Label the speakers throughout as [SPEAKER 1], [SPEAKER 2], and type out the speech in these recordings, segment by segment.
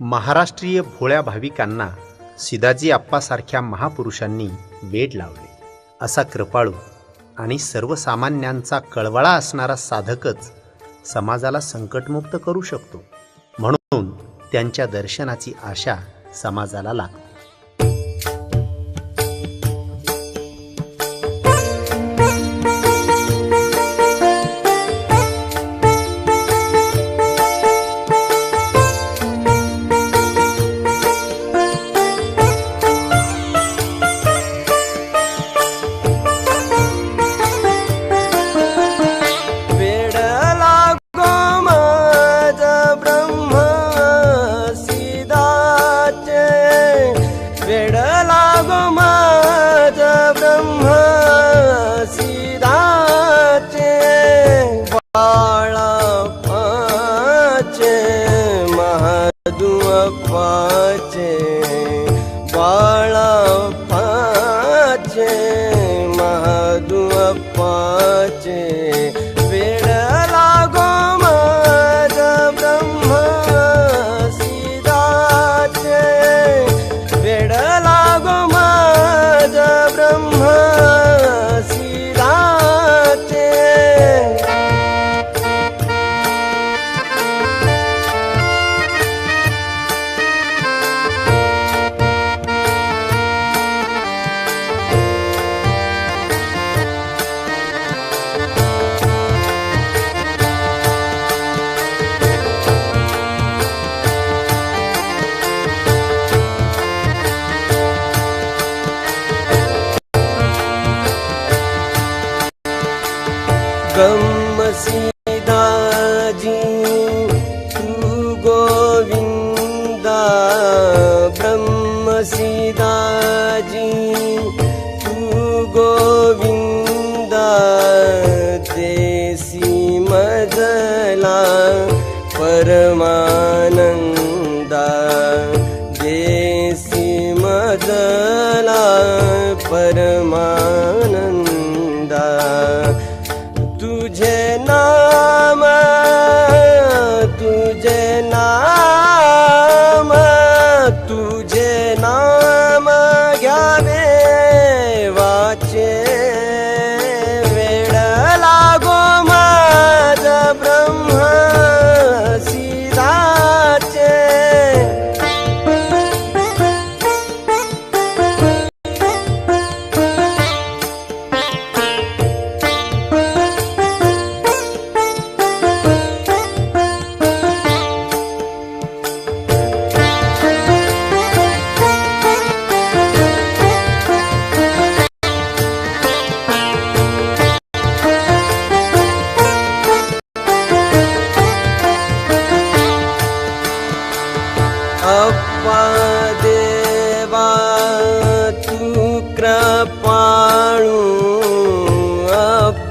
[SPEAKER 1] महाराष्ट्रीय भोळ्या भाविकांना सिदाजी आप्पासारख्या महापुरुषांनी वेड लावले. असा कृपाळू आणि सर्वसामान्यांचा कळवळा असणारा साधकच समाजाला संकटमुक्त करू शकतो. म्हणून त्यांच्या दर्शनाची आशा समाजाला लागते.
[SPEAKER 2] बापाचे बाळा पाचे बाळापाचे महादुआपाचे ब्रह्मसीदा जी तु गोविन्द्रह्मसीदा जी तु गोविन्दसि मदला परमानन्दसि मदला परमा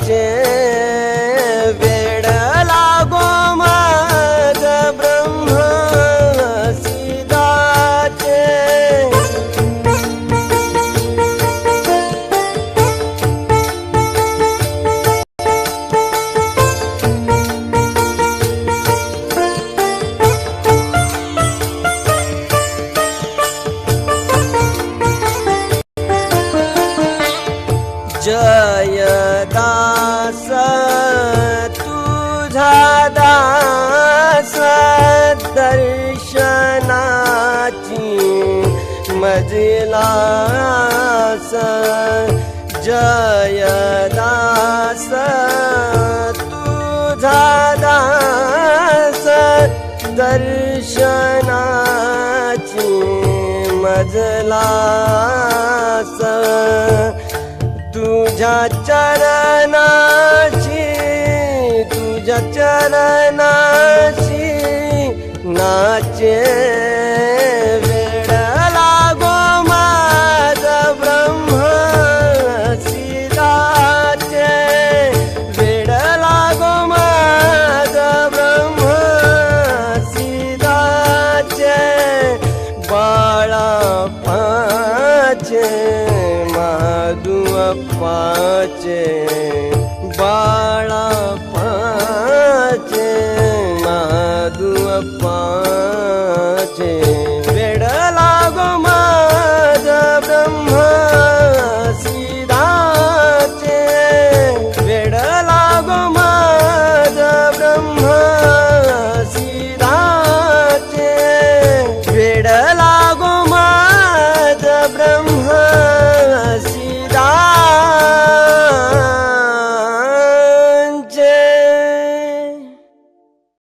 [SPEAKER 2] 见。दास तुझा दास दर्शनाची मजलास तुझ्या चरणाची तुझ्या चरणाची नाचे माधू